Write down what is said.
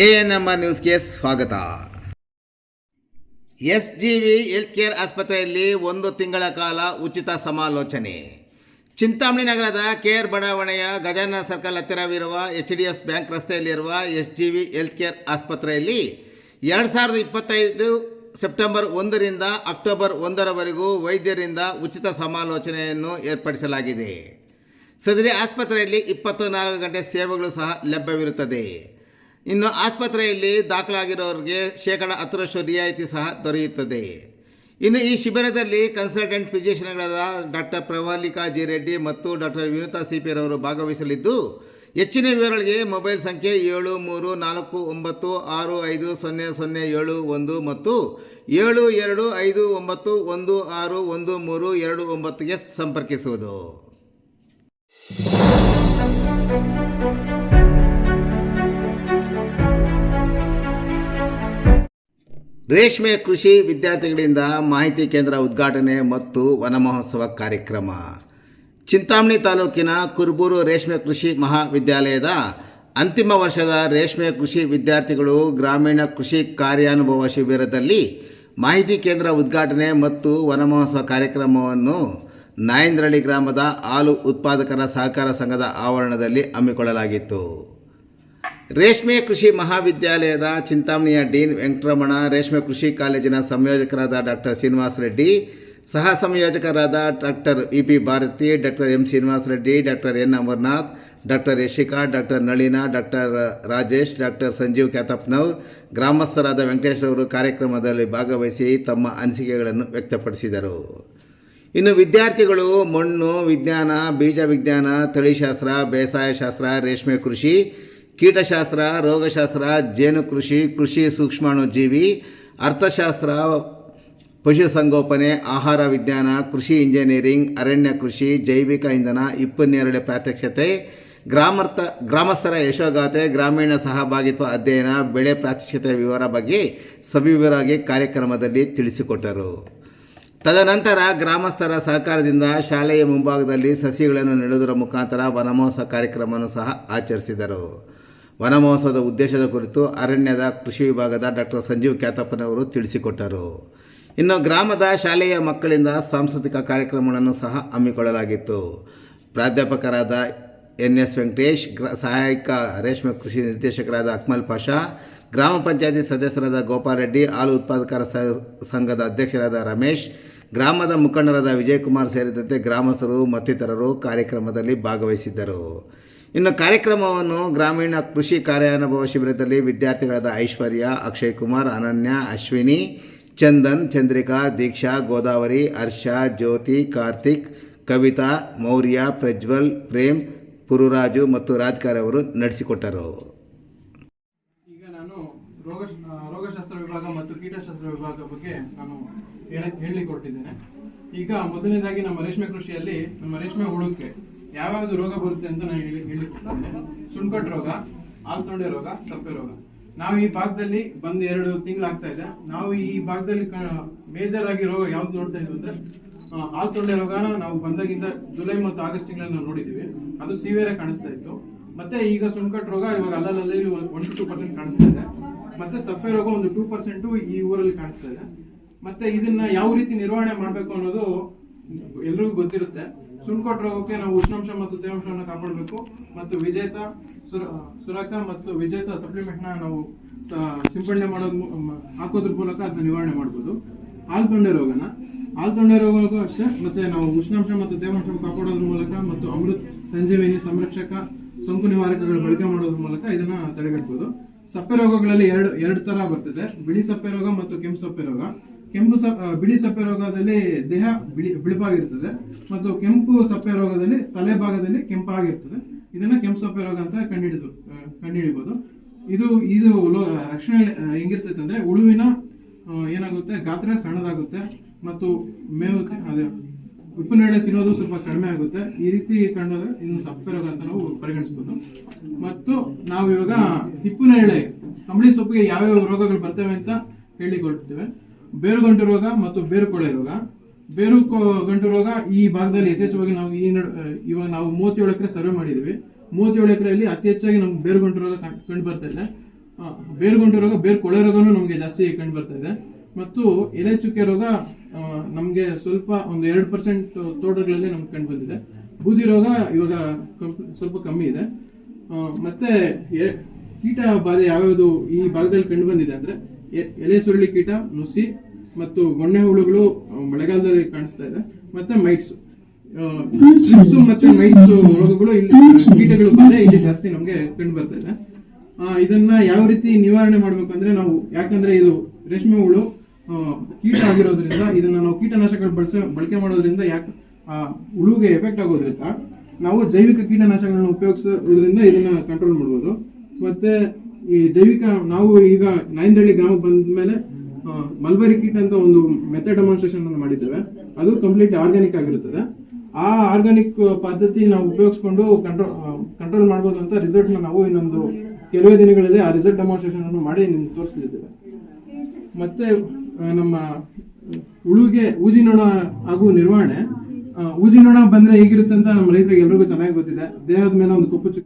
A N M R ನ್ಯೂಸ್ಗೆ ಸ್ವಾಗತ. S G V health care ಆಸ್ಪತ್ರೆಯಲ್ಲಿ ಒಂದು ತಿಂಗಳ ಕಾಲ ಉಚಿತ ಸಮಾಲೋಚನೆ. ಚಿಂತಾಮಣಿ ನಗರದ ಕೇರ್ ಬಡಾವಣೆಯ ಗಜಾನನ ಸರ್ಕಲ್ ಹತ್ತಿರವಿರುವ ಎಚ್ ಡಿ ಎಸ್ ಬ್ಯಾಂಕ್ ರಸ್ತೆಯಲ್ಲಿರುವ S G V health care ಆಸ್ಪತ್ರೆಯಲ್ಲಿ ಎರಡು ಸಾವಿರದ ಇಪ್ಪತ್ತೈದು ಸೆಪ್ಟೆಂಬರ್ ಒಂದರಿಂದ ಅಕ್ಟೋಬರ್ ಒಂದರವರೆಗೂ ವೈದ್ಯರಿಂದ ಉಚಿತ ಸಮಾಲೋಚನೆಯನ್ನು ಏರ್ಪಡಿಸಲಾಗಿದೆ. ಸದರಿ ಆಸ್ಪತ್ರೆಯಲ್ಲಿ ಇಪ್ಪತ್ತು ನಾಲ್ಕು ಗಂಟೆ ಸೇವೆಗಳು ಸಹ ಲಭ್ಯವಿರುತ್ತದೆ. ಇನ್ನು ಆಸ್ಪತ್ರೆಯಲ್ಲಿ ದಾಖಲಾಗಿರೋರಿಗೆ ಶೇಕಡ ಹತ್ತರಷ್ಟು ರಿಯಾಯಿತಿ ಸಹ ದೊರೆಯುತ್ತದೆ. ಇನ್ನು ಈ ಶಿಬಿರದಲ್ಲಿ ಕನ್ಸಲ್ಟೆಂಟ್ ಫಿಸಿಷಿಯನ್ಗಳಾದ ಡಾಕ್ಟರ್ ಪ್ರವಾಲಿಕಾ ಜಿ ರೆಡ್ಡಿ ಮತ್ತು ಡಾಕ್ಟರ್ ವಿನುತಾ ಸಿಪಿರವರು ಭಾಗವಹಿಸಲಿದ್ದು, ಹೆಚ್ಚಿನ ವಿವರಗಳಿಗೆ ಮೊಬೈಲ್ ಸಂಖ್ಯೆ ಏಳು ಮೂರು ನಾಲ್ಕು ಒಂಬತ್ತು ಆರು ಐದು ಸೊನ್ನೆ ಸೊನ್ನೆ ಏಳು ಒಂದು ಮತ್ತು ಏಳು ಎರಡು ಐದು ಒಂಬತ್ತು ಒಂದು ಆರು ಒಂದು ಮೂರು ಎರಡು ಒಂಬತ್ತಿಗೆ ಸಂಪರ್ಕಿಸುವುದು. ರೇಷ್ಮೆ ಕೃಷಿ ವಿದ್ಯಾರ್ಥಿಗಳಿಂದ ಮಾಹಿತಿ ಕೇಂದ್ರ ಉದ್ಘಾಟನೆ ಮತ್ತು ವನ ಮಹೋತ್ಸವ ಕಾರ್ಯಕ್ರಮ. ಚಿಂತಾಮಣಿ ತಾಲೂಕಿನ ಕುರುಬೂರು ರೇಷ್ಮೆ ಕೃಷಿ ಮಹಾವಿದ್ಯಾಲಯದ ಅಂತಿಮ ವರ್ಷದ ರೇಷ್ಮೆ ಕೃಷಿ ವಿದ್ಯಾರ್ಥಿಗಳು ಗ್ರಾಮೀಣ ಕೃಷಿ ಕಾರ್ಯಾನುಭವ ಶಿಬಿರದಲ್ಲಿ ಮಾಹಿತಿ ಕೇಂದ್ರ ಉದ್ಘಾಟನೆ ಮತ್ತು ವನ ಮಹೋತ್ಸವ ಕಾರ್ಯಕ್ರಮವನ್ನು ನಾಯಂದ್ರಳ್ಳಿ ಗ್ರಾಮದ ಹಾಲು ಉತ್ಪಾದಕರ ಸಹಕಾರ ಸಂಘದ ಆವರಣದಲ್ಲಿ ಹಮ್ಮಿಕೊಳ್ಳಲಾಗಿತ್ತು. ರೇಷ್ಮೆ ಕೃಷಿ ಮಹಾವಿದ್ಯಾಲಯದ ಚಿಂತಾಮಣಿಯ ಡೀನ್ ವೆಂಕಟರಮಣ, ರೇಷ್ಮೆ ಕೃಷಿ ಕಾಲೇಜಿನ ಸಂಯೋಜಕರಾದ ಡಾಕ್ಟರ್ ಶ್ರೀನಿವಾಸ ರೆಡ್ಡಿ, ಸಹ ಸಂಯೋಜಕರಾದ doctor E P Bharathi, doctor M. Srinivasa Reddy, doctor N. Amarnath, doctor Yashika doctor Nalina, doctor Rajesh, doctor Sanjeev ಖ್ಯಾತಪ್ನವ್ ಗ್ರಾಮಸ್ಥರಾದ ವೆಂಕಟೇಶ್ ಅವರು ಕಾರ್ಯಕ್ರಮದಲ್ಲಿ ಭಾಗವಹಿಸಿ ತಮ್ಮ ಅನಿಸಿಕೆಗಳನ್ನು ವ್ಯಕ್ತಪಡಿಸಿದರು. ಇನ್ನು ವಿದ್ಯಾರ್ಥಿಗಳು ಮಣ್ಣು, ವಿಜ್ಞಾನ, ಬೀಜ ವಿಜ್ಞಾನ, ತಳಿಶಾಸ್ತ್ರ ಬೇಸಾಯಶಾಸ್ತ್ರ ರೇಷ್ಮೆ ಕೃಷಿ ಕೀಟಶಾಸ್ತ್ರ, ರೋಗಶಾಸ್ತ್ರ, ಜೇನು ಕೃಷಿ ಕೃಷಿ ಸೂಕ್ಷ್ಮಾಣುಜೀವಿ, ಅರ್ಥಶಾಸ್ತ್ರ, ಪಶುಸಂಗೋಪನೆ, ಆಹಾರ ವಿಜ್ಞಾನ, ಕೃಷಿ ಇಂಜಿನಿಯರಿಂಗ್, ಅರಣ್ಯ ಕೃಷಿ, ಜೈವಿಕ ಇಂಧನ ಇಪ್ಪನ್ನೆರಡು ಪ್ರಾತ್ಯಕ್ಷತೆ, ಗ್ರಾಮರ್ಥ, ಗ್ರಾಮಸ್ಥರ ಯಶೋಗಾಥೆ, ಗ್ರಾಮೀಣ ಸಹಭಾಗಿತ್ವ ಅಧ್ಯಯನ, ಬೆಳೆ ಪ್ರಾತ್ಯಕ್ಷತೆಯ ವಿವರ ಬಗ್ಗೆ ಸವಿವರಾಗಿ ಕಾರ್ಯಕ್ರಮದಲ್ಲಿ ತಿಳಿಸಿಕೊಟ್ಟರು. ತದನಂತರ ಗ್ರಾಮಸ್ಥರ ಸಹಕಾರದಿಂದ ಶಾಲೆಯ ಮುಂಭಾಗದಲ್ಲಿ ಸಸಿಗಳನ್ನು ನೆಡುವುದರ ಮುಖಾಂತರ ವನಮಹೋತ್ಸವ ಕಾರ್ಯಕ್ರಮವನ್ನು ಸಹ ಆಚರಿಸಿದರು. ವನಮಹೋತ್ಸವದ ಉದ್ದೇಶದ ಕುರಿತು ಅರಣ್ಯದ ಕೃಷಿ ವಿಭಾಗದ ಡಾಕ್ಟರ್ ಸಂಜೀವ್ ಖ್ಯಾತಪ್ಪನವರು ತಿಳಿಸಿಕೊಟ್ಟರು. ಇನ್ನು ಗ್ರಾಮದ ಶಾಲೆಯ ಮಕ್ಕಳಿಂದ ಸಾಂಸ್ಕೃತಿಕ ಕಾರ್ಯಕ್ರಮಗಳನ್ನು ಸಹ ಹಮ್ಮಿಕೊಳ್ಳಲಾಗಿತ್ತು. ಪ್ರಾಧ್ಯಾಪಕರಾದ ಎನ್ ಎಸ್ ವೆಂಕಟೇಶ್, ಗ್ರ, ಸಹಾಯಕ ರೇಷ್ಮೆ ಕೃಷಿ ನಿರ್ದೇಶಕರಾದ ಅಕ್ಮಲ್ ಪಾಷಾ, ಗ್ರಾಮ ಪಂಚಾಯತಿ ಸದಸ್ಯರಾದ ಗೋಪಾಲರೆಡ್ಡಿ ಹಾಲು ಉತ್ಪಾದಕರ ಸಂಘದ ಅಧ್ಯಕ್ಷರಾದ ರಮೇಶ್, ಗ್ರಾಮದ ಮುಖಂಡರಾದ ವಿಜಯಕುಮಾರ್ ಸೇರಿದಂತೆ ಗ್ರಾಮಸ್ಥರು ಮತ್ತಿತರರು ಕಾರ್ಯಕ್ರಮದಲ್ಲಿ ಭಾಗವಹಿಸಿದ್ದರು. ಇನ್ನು ಕಾರ್ಯಕ್ರಮವನ್ನು ಗ್ರಾಮೀಣ ಕೃಷಿ ಕಾರ್ಯಾನುಭವ ಶಿಬಿರದಲ್ಲಿ ವಿದ್ಯಾರ್ಥಿಗಳಾದ ಐಶ್ವರ್ಯ, ಅಕ್ಷಯ್ ಕುಮಾರ್, ಅನನ್ಯ, ಅಶ್ವಿನಿ, ಚಂದನ್, ಚಂದ್ರಿಕಾ, ದೀಕ್ಷಾ, ಗೋದಾವರಿ, ಹರ್ಷ, ಜ್ಯೋತಿ, ಕಾರ್ತಿಕ್, ಕವಿತಾ, ಮೌರ್ಯ, ಪ್ರಜ್ವಲ್, ಪ್ರೇಮ್, ಪುರುರಾಜು ಮತ್ತು ರಾಜ್ಕಾರ್ ಅವರು ನಡೆಸಿಕೊಟ್ಟರು. ಈಗ ನಾನು ರೋಗ, ರೋಗಶಾಸ್ತ್ರ ವಿಭಾಗ ಮತ್ತು ಕೀಟಶಾಸ್ತ್ರ ವಿಭಾಗ ಬಗ್ಗೆ ನಾನು ಹೇಳಿಕೊಟ್ಟಿದ್ದೇನೆ ಈಗ ಮೊದಲನೇದಾಗಿ ನಮ್ಮ ರೇಷ್ಮೆ ಕೃಷಿಯಲ್ಲಿ ನಮ್ಮ ರೇಷ್ಮೆ ಹುಳುಕ್ಕೆ ಯಾವ್ಯಾವ್ದು ರೋಗ ಬರುತ್ತೆ ಅಂತ ನಾನು ಹೇಳಿ ಹೇಳಲಿಕ್ಕೆ ಹೋಗ್ತೇನೆ ಸುಣ್ಕಟ್ ರೋಗ, ಆಲ್ತೊಂಡೆ ರೋಗ, ಸಪ್ಪೆ ರೋಗ. ನಾವು ಈ ಭಾಗದಲ್ಲಿ ಬಂದು ಎರಡು ತಿಂಗಳಾಗ್ತಾ ಇದೆ. ನಾವು ಈ ಭಾಗದಲ್ಲಿ ಮೇಜರ್ ಆಗಿ ರೋಗ ಯಾವ್ದು ನೋಡ್ತಾ ಇದ್ವಿ ಅಂದ್ರೆ ಆಲ್ತೊಂಡೆ ರೋಗನ ನಾವು ಬಂದಾಗಿಂದ ಜುಲೈ ಮತ್ತು ಆಗಸ್ಟ್ ತಿಂಗಳಲ್ಲಿ ನಾವು ನೋಡಿದೀವಿ ಅದು ಸಿವಿಯರ್ ಕಾಣಿಸ್ತಾ ಇತ್ತು. ಮತ್ತೆ ಈಗ ಸುಣ್ಕಟ್ ರೋಗ ಇವಾಗ ಅಲ್ಲಲ್ಲಿ ಒನ್ ಟು ಟೂ ಪರ್ಸೆಂಟ್ ಕಾಣಿಸ್ತಾ ಇದೆ. ಮತ್ತೆ ಸಫೆ ರೋಗ ಒಂದು ಟೂ ಪರ್ಸೆಂಟ್ ಈ ಊರಲ್ಲಿ ಕಾಣಿಸ್ತಾ ಇದೆ. ಮತ್ತೆ ಇದನ್ನ ಯಾವ ರೀತಿ ನಿರ್ವಹಣೆ ಮಾಡಬೇಕು ಅನ್ನೋದು ಎಲ್ರಿಗೂ ಗೊತ್ತಿರುತ್ತೆ. ಸುಣ್ಕಟ್ ರೋಗಕ್ಕೆ ನಾವು ಉಷ್ಣಾಂಶ ಮತ್ತು ತೇವಾಂಶವನ್ನು ಕಾಪಾಡಬೇಕು ಮತ್ತು ವಿಜೇತ ಸುರ ಸುರಕ ಮತ್ತು ವಿಜೇತ ಸಪ್ಲಿಮೆಂಟ್ನ ನಾವು ಸಿಂಪಡಣೆ ಮಾಡೋದ್ ಹಾಕೋದ್ರ ಮೂಲಕ ಅದನ್ನ ನಿವಾರಣೆ ಮಾಡಬಹುದು ಆಲ್ತೊಂಡೆ ರೋಗನ ಆಲ್ತೊಂಡೆ ರೋಗಕ್ಕೂ ಅಷ್ಟೇ, ಮತ್ತೆ ನಾವು ಉಷ್ಣಾಂಶ ಮತ್ತು ತೇವಾಂಶ ಕಾಪಾಡೋದ್ರ ಮೂಲಕ ಮತ್ತು ಅಮೃತ್ ಸಂಜೀವಿನಿ ಸಂರಕ್ಷಕ ಸೋಂಕು ನಿವಾರಕಗಳ ಬಳಕೆ ಮಾಡೋದ್ರ ಮೂಲಕ ಇದನ್ನ ತಡೆಗಟ್ಟಬಹುದು ಸಪ್ಪೆ ರೋಗಗಳಲ್ಲಿ ಎರಡು ಎರಡು ತರ ಬರ್ತದೆ. ಬಿಳಿ ಸಪ್ಪೆ ರೋಗ ಮತ್ತು ಕೆಂಪು ಸಪ್ಪೆ ರೋಗ. ಕೆಂಪು ಬಿಳಿ ಸಪ್ಪೆ ರೋಗದಲ್ಲಿ ದೇಹ ಬಿಳಿ, ಬಿಳಿಪಾಗಿರ್ತದೆ ಮತ್ತು ಕೆಂಪು ಸಪ್ಪೆ ರೋಗದಲ್ಲಿ ತಲೆ ಭಾಗದಲ್ಲಿ ಕೆಂಪಾಗಿರ್ತದೆ. ಇದನ್ನ ಕೆಂಪು ಸಪ್ಪೆ ರೋಗ ಅಂತ ಕಂಡುಹಿಡಿದು ಕಂಡುಹಿಡಿಬಹುದು ಇದು ಇದು ರಕ್ಷಣೆ ಹೆಂಗಿರ್ತೈತೆ ಅಂದ್ರೆ ಉಳುವಿನ ಏನಾಗುತ್ತೆ? ಗಾತ್ರ ಸಣ್ಣದಾಗುತ್ತೆ ಮತ್ತು ಮೇವು ಅದೇ ಉಪ್ಪುನೇಳೆ ತಿನ್ನೋದು ಸ್ವಲ್ಪ ಕಡಿಮೆ ಆಗುತ್ತೆ. ಈ ರೀತಿ ಕಂಡೋದ್ರೆ ಇನ್ನು ಸಪ್ಪೆ ರೋಗ ಅಂತ ನಾವು ಪರಿಗಣಿಸಬಹುದು ಮತ್ತು ನಾವು ಇವಾಗ ಹಿಪ್ಪುನೇರಳೆ ಕಂಬಳಿ ಸೊಪ್ಪಿಗೆ ಯಾವ್ಯಾವ ರೋಗಗಳು ಬರ್ತವೆ ಅಂತ ಹೇಳಿಕೊಳ್ತೇವೆ ಬೇರುಗಂಟು ರೋಗ ಮತ್ತು ಬೇರು ಕೊಳೆ ರೋಗ. ಬೇರು ಗಂಟು ರೋಗ ಈ ಭಾಗದಲ್ಲಿ ಯಥೇಚ್ಛವಾಗಿ ನಾವು ಈ ಇವಾಗ ನಾವು ಮೂವತ್ತೇಳು ಎಕರೆ ಸರ್ವೆ ಮಾಡಿದೀವಿ ಮೂವತ್ತೇಳು ಎಕರೆಯಲ್ಲಿ ಅತಿ ಹೆಚ್ಚಾಗಿ ನಮ್ಗೆ ಬೇರುಗಂಟು ರೋಗ ಕಂಡು ಬರ್ತಾ ಇದೆ. ಬೇರು ಗಂಟು ರೋಗ, ಬೇರು ಕೊಳೆ ರೋಗನೂ ನಮಗೆ ಜಾಸ್ತಿ ಕಂಡು ಬರ್ತಾ ಇದೆ. ಮತ್ತು ಎಲೆ ಚುಕ್ಕೆ ರೋಗ ನಮಗೆ ಸ್ವಲ್ಪ ಒಂದು ಎರಡು ಪರ್ಸೆಂಟ್ ತೋಟಗಳಲ್ಲಿ ನಮ್ಗೆ ಕಂಡು ಬಂದಿದೆ. ಬೂದಿ ರೋಗ ಇವಾಗ ಸ್ವಲ್ಪ ಕಮ್ಮಿ ಇದೆ. ಮತ್ತೆ ಕೀಟ ಬಾಧೆ ಯಾವ್ಯಾವುದು ಈ ಭಾಗದಲ್ಲಿ ಕಂಡು ಬಂದಿದೆ ಅಂದ್ರೆ ಎಲೆ ಸುರುಳಿ ಕೀಟ, ನುಸಿ ಮತ್ತು ಗೊಣ್ಣೆ ಹುಳುಗಳು ಮಳೆಗಾಲದಲ್ಲಿ ಕಾಣಿಸ್ತಾ ಇದೆ. ಮತ್ತೆ ಮೈಟ್ಸ್. ಮತ್ತೆ ಮೈಟ್ಸ್ ರೋಗಗಳು ಕೀಟಗಳು ಇಲ್ಲಿ ಜಾಸ್ತಿ ನಮ್ಗೆ ಕಂಡು ಬರ್ತಾ ಇದೆ. ಇದನ್ನ ಯಾವ ರೀತಿ ನಿವಾರಣೆ ಮಾಡ್ಬೇಕು ಅಂದ್ರೆ ನಾವು ಯಾಕಂದ್ರೆ ಇದು ರೇಷ್ಮೆ ಹುಳು ಕೀಟ ಆಗಿರೋದ್ರಿಂದ ಇದನ್ನ ನಾವು ಕೀಟನಾಶಕಗಳು ಬಳಸ, ಬಳಕೆ ಮಾಡೋದ್ರಿಂದ ಯಾಕೆ, ಆ, ಹುಳುಗೆ ಎಫೆಕ್ಟ್ ಆಗೋದ್ರಿಂದ ನಾವು ಜೈವಿಕ ಕೀಟನಾಶಕಗಳನ್ನ ಉಪಯೋಗಿಸೋದ್ರಿಂದ ಇದನ್ನ ಕಂಟ್ರೋಲ್ ಮಾಡ್ಬೋದು. ಮತ್ತೆ ಈ ಜೈವಿಕ ನಾವು ಈಗ ನಾಯಿಂದಳ್ಳಿ ಗ್ರಾಮಕ್ಕೆ ಬಂದ ಮೇಲೆ ಮಲ್ಬರಿ ಕೀಟ ಅಂತ ಒಂದು ಮೆಥಡ್ ಡೆಮಾನ್ಸ್ಟ್ರೇಷನ್ ಅನ್ನು ಮಾಡಿದ್ದೇವೆ. ಅದು ಕಂಪ್ಲೀಟ್ ಆರ್ಗ್ಯಾನಿಕ್ ಆಗಿರುತ್ತದೆ. ಆ ಆರ್ಗ್ಯಾನಿಕ್ ಪದ್ಧತಿ ನಾವು ಉಪಯೋಗಿಸ್ಕೊಂಡು ಕಂಟ್ರೋಲ್ ಕಂಟ್ರೋಲ್ ಮಾಡ್ಬೋದು ಅಂತ ರಿಸಲ್ಟ್ ನಾವು ಇನ್ನೊಂದು ಕೆಲವೇ ದಿನಗಳಲ್ಲಿ ಆ ರಿಸಲ್ಟ್ ಡೆಮಾನ್ಸ್ಟ್ರೇಷನ್ ಅನ್ನು ಮಾಡಿ ನಿಮ್ಗೆ ತೋರಿಸ್ತಿದ್ದೇವೆ. ಮತ್ತೆ ನಮ್ಮ ಉಳುಗೆ ಊಜಿನೊಣ ಹಾಗೂ ನಿರ್ವಹಣೆ ಊಜಿನೊಣ ಬಂದ್ರೆ ಹೇಗಿರುತ್ತೆ ಅಂತ ನಮ್ಮ ರೈತರಿಗೆ ಎಲ್ರಿಗೂ ಚೆನ್ನಾಗಿ ಗೊತ್ತಿದೆ. ದೇಹದ ಮೇಲೆ ಒಂದು ಕಪ್ಪು